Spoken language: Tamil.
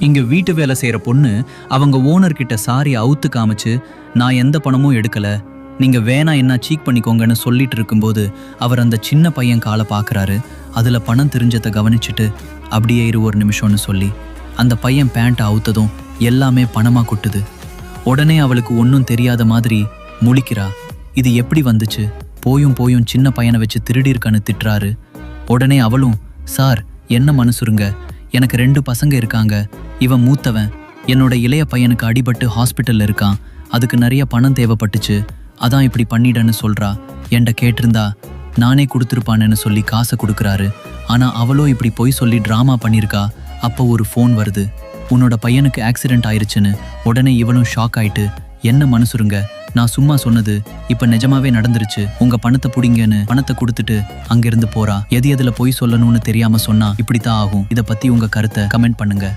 இங்க வீட்டு வேலை செய்யற பொண்ணு அவங்க ஓனர் கிட்ட சாரி அவுத்து காமிச்சு நான் எந்த பணமும் எடுக்கல. நீங்க வேணா என்ன சீக் பண்ணிக்கோங்கன்னு சொல்லிட்டு இருக்கும்போது அவர் அந்த சின்ன பையன் காலை பார்க்குறாரு அதுல பணம் தெரிஞ்சதை கவனிச்சுட்டு அப்படியே இரு ஒரு நிமிஷம்னு சொல்லி. அந்த பையன் பேண்ட் அவுத்ததும் எல்லாமே பணமா கொட்டுது. உடனே அவளுக்கு ஒன்றும் தெரியாத மாதிரி முழிக்கிறா இது எப்படி வந்துச்சு? போயும் போயும் சின்ன பையனை வச்சு திருடியிருக்கான்னு திட்டுறாரு. உடனே அவளும் சார் என்ன மனசுருங்க? எனக்கு ரெண்டு பசங்க இருக்காங்க. இவன் மூத்தவன். என்னோட இளைய பையனுக்கு அடிபட்டு ஹாஸ்பிட்டல்ல இருக்கான். அதுக்கு நிறைய பணம் தேவைப்பட்டுச்சு. அதான் இப்படி பண்ணிடன்னு சொல்றா. என்கிட்ட கேட்டிருந்தா நானே கொடுத்துருப்பானேன்னு சொல்லி காசை கொடுக்குறாரு. ஆனா அவளோ இப்படி பொய் சொல்லி ட்ராமா பண்ணியிருக்கா. அப்போ ஒரு ஃபோன் வருது. உன்னோட பையனுக்கு ஆக்சிடென்ட் ஆயிருச்சுன்னு. உடனே இவளும் ஷாக் ஆயிட்டு என்ன மனசுருங்க? நான் சும்மா சொன்னது இப்ப நிஜமாவே நடந்துருச்சு. உங்க பணத்தை புடிங்கன்னு பணத்தை கொடுத்துட்டு அங்கிருந்து போறா. எது எதுல பொய் சொல்லணும்னு தெரியாம சொன்னா இப்படித்தான் ஆகும். இத பத்தி உங்க கருத்தை கமெண்ட் பண்ணுங்க.